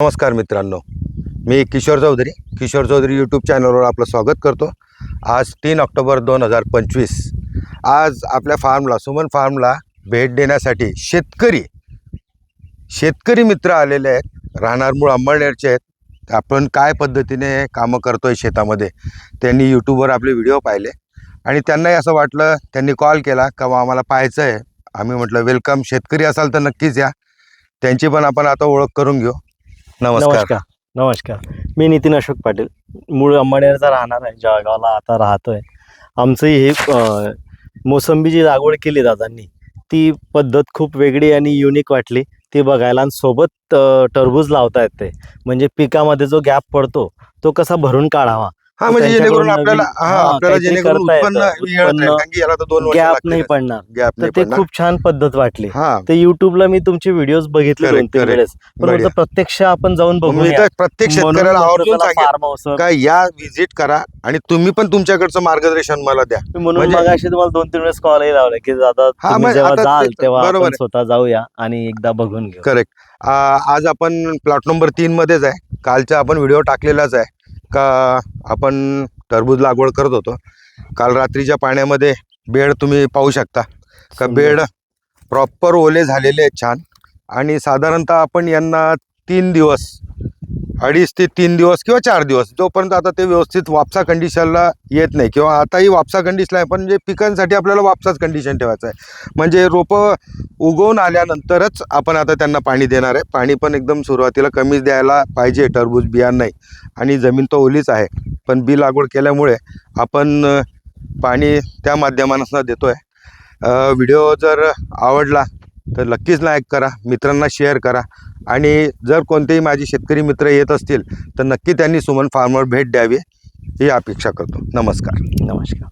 नमस्कार मित्रांनो मी किशोर चौधरी. किशोर चौधरी यूट्यूब चॅनलवर आपलं स्वागत करतो. आज तीन ऑक्टोबर दोन हजार पंचवीस. आज आपल्या फार्मला सुमन फार्मला भेट देण्यासाठी शेतकरी शेतकरी मित्र आलेले आहेत. राहणार मूळ अंबळनेरचे आहेत. आपण काय पद्धतीने कामं करतोय शेतामध्ये त्यांनी यूट्यूबवर आपले व्हिडिओ पाहिले. आणि त्यांनाही असं वाटलं त्यांनी कॉल केला का बा आम्हाला पाहायचं आहे आम्ही म्हटलं वेलकम शेतकरी असाल तर नक्कीच या. त्यांची पण आपण आता ओळख करून घेऊ. नमस्कार. नमस्कार. नमस्कार. मी नितीन अशोक पाटील. मूळ अंबानेरचा राहणार आहे. जळगावला आता राहतोय. आमचं हे अं, मोसंबीची लागवड केली दादांनी ती पद्धत खूप वेगळी आणि युनिक वाटली. ती बघायला आणि सोबत अं, टरबूज लावता येते म्हणजे पिकामध्ये जो गॅप पडतो तो कसा भरून काढावा? हा म्हणजे जेणेकरून आपल्याला हा आपल्याला काहीतरी जेणेकरून करता उत्पन्न येतं. मिळत नाही उत्पन्न, कारण की याला तर दोन वर्ष गॅप लागतील. नाही पडणार. गॅप तर नाही ते पडणार. खूप छान पद्धत वाटली. हा. ते युट्यूबला मी तुमचे व्हिडिओ बघितले Correct, दोन तीन correct. वेळेस. पण बढिया. म्हटलं प्रत्यक्ष आपण जाऊन मी बघूया. तर प्रत्येक शेतकऱ्याला आवर्जून सांगेन फार्म हाऊसवर का या व्हिजिट करा आणि तुम्ही पण तुमच्याकडचं मार्गदर्शन मला द्या. म्हणून म्हणजे- मग अशी तुम्हाला दोन तीन वेळेस कॉलही लावला की दादा हा, तुम्ही मग जेव्हा आता जाल ते- तेव्हा बरोबर आपण स्वतः जाऊया आणि एकदा बघून घेऊ. करेक्ट आज आपण प्लॉट नंबर तीन मध्येच आहे. कालचा आपण व्हिडिओ टाकलेलाच आहे. का आपण टरबूज लागवड करत होतो. काल रात्रीच्या पाण्यामध्ये बेड तुम्ही पाहू शकता. का. बेड प्रॉपर ओले झालेले आहेत छान. आणि साधारणतः आपण यांना तीन दिवस अडीच ते तीन दिवस किंवा चार दिवस जोपर्यंत आता ते व्यवस्थित वापसा कंडिशनला येत नाही किंवा आताही वापसा कंडिशन आहे पण जे पिकांसाठी आपल्याला वापसाच कंडिशन ठेवायचं आहे. म्हणजे रोपं उगवून आल्यानंतरच आपण आता त्यांना पाणी देणार आहे. पाणी पण एकदम सुरुवातीला कमीच द्यायला पाहिजे टरबूज बियाण नाही. आणि जमीन तर ओलीच आहे पण बी लागवड केल्यामुळे आपण पाणी त्या माध्यमांना देतो आहे व्हिडिओ जर आवडला तर नक्कीच लाईक करा मित्रांना शेअर करा. आणि जर कोणतेही माझे शेतकरी मित्र येत असतील तर नक्की त्यांनी सुमन फार्मवर भेट द्यावी ही अपेक्षा करतो. नमस्कार. नमस्कार.